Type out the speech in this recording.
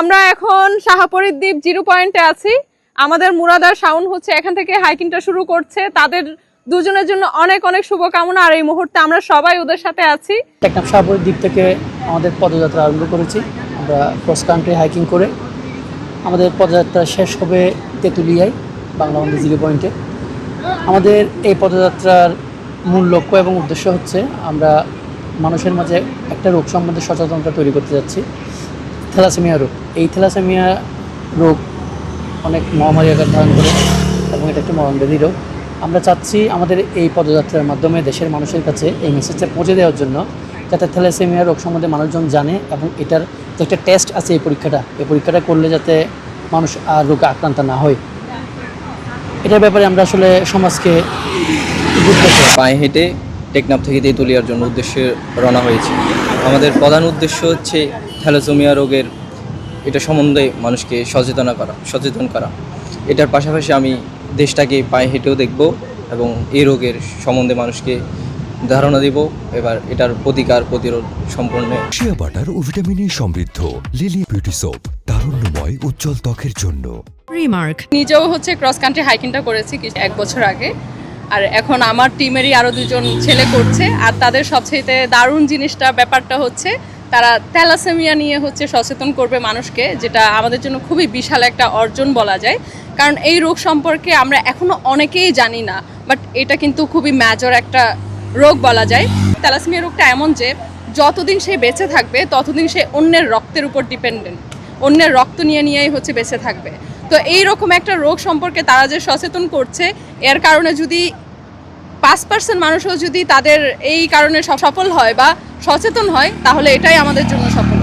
আমরা এখন শাহাপরীর দ্বীপ জিরো পয়েন্টে আছি। আমাদের মুরাদার শাউন হচ্ছে এখান থেকে হাইকিংটা শুরু করছে। তাদের দুজনের জন্য অনেক অনেক শুভকামনা। আর এই মুহূর্তে আমরা সবাই ওদের সাথে আছি। টেকনাফ শাহপুরের দিক থেকে আমাদের পদযাত্রা আরম্ভ করেছি। আমরা ক্রস কান্ট্রি হাইকিং করে আমাদের পদযাত্রা শেষ হবে তেঁতুলিয়ায়, বাংলা বন্ধু জিরো পয়েন্টে। আমাদের এই পদযাত্রার মূল লক্ষ্য এবং উদ্দেশ্য হচ্ছে আমরা মানুষের মাঝে একটা রোগ সম্বন্ধে সচেতনতা তৈরি করতে যাচ্ছি। থ্যালাসেমিয়া রোগ। এই থ্যালাসেমিয়া রোগ অনেক মহামারী আকার ধারণ করে এবং এটা একটি মরণব্যাধি রোগ। আমরা চাচ্ছি আমাদের এই পদযাত্রার মাধ্যমে দেশের মানুষের কাছে এই মেসেজটা পৌঁছে দেওয়ার জন্য যাতে থ্যালাসেমিয়া রোগ সম্বন্ধে মানুষজন জানে এবং এটার যে একটা টেস্ট আছে এই পরীক্ষাটা এই পরীক্ষাটা করলে যাতে মানুষ আর রোগে আক্রান্ত না হয়। এটার ব্যাপারে আমরা আসলে সমাজকে পায়ে হেঁটে টেকনাফ থেকে তেঁতুলিয়ার জন্য উদ্দেশ্যে রওনা হয়েছে। আমাদের প্রধান উদ্দেশ্য হচ্ছে থ্যালাসোমিয়া রোগের এটা সম্বন্ধে মানুষকে সচেতন করা সচেতন করা। এটার পাশাপাশি আমি দেশটাকে পায়ে হেঁটেও দেখব এবং এই রোগের সম্বন্ধে মানুষকে ধারণা দেব। এবার এটার প্রতিকার প্রতিরোধ সম্পূর্ণ শিয়া বাটার ও ভিটামিনে সমৃদ্ধ। লিলি বিউটি সোপ তারুণ্যময় উজ্জ্বল ত্বকের জন্য। রিমার্ক। নিজেও হচ্ছে ক্রস কান্ট্রি হাইকিংটা করেছি কিছু এক বছর আগে। আর এখন আমার টিমেরই আরও দুজন ছেলে করছে। আর তাদের সবচেয়ে দারুণ জিনিসটা ব্যাপারটা হচ্ছে তারা থ্যালাসেমিয়া নিয়ে হচ্ছে সচেতন করবে মানুষকে, যেটা আমাদের জন্য খুবই বিশাল একটা অর্জন বলা যায়। কারণ এই রোগ সম্পর্কে আমরা এখনও অনেকেই জানি না বাট এটা কিন্তু খুবই মেজর একটা রোগ বলা যায়। থ্যালাসেমিয়া রোগটা এমন যে, যতদিন সে বেঁচে থাকবে, ততদিন সে অন্যের রক্তের উপর ডিপেন্ডেন্ট অন্যের রক্ত নিয়ে নিয়েই হচ্ছে বেঁচে থাকবে। তো এই রকম একটা রোগ সম্পর্কে তারা যে সচেতন করছে, এর কারণে যদি পাঁচ পার্সেন্ট মানুষও যদি তাদের এই কারণে সফল হয় বা সচেতন হয়, তাহলে এটাই আমাদের জন্য সফল।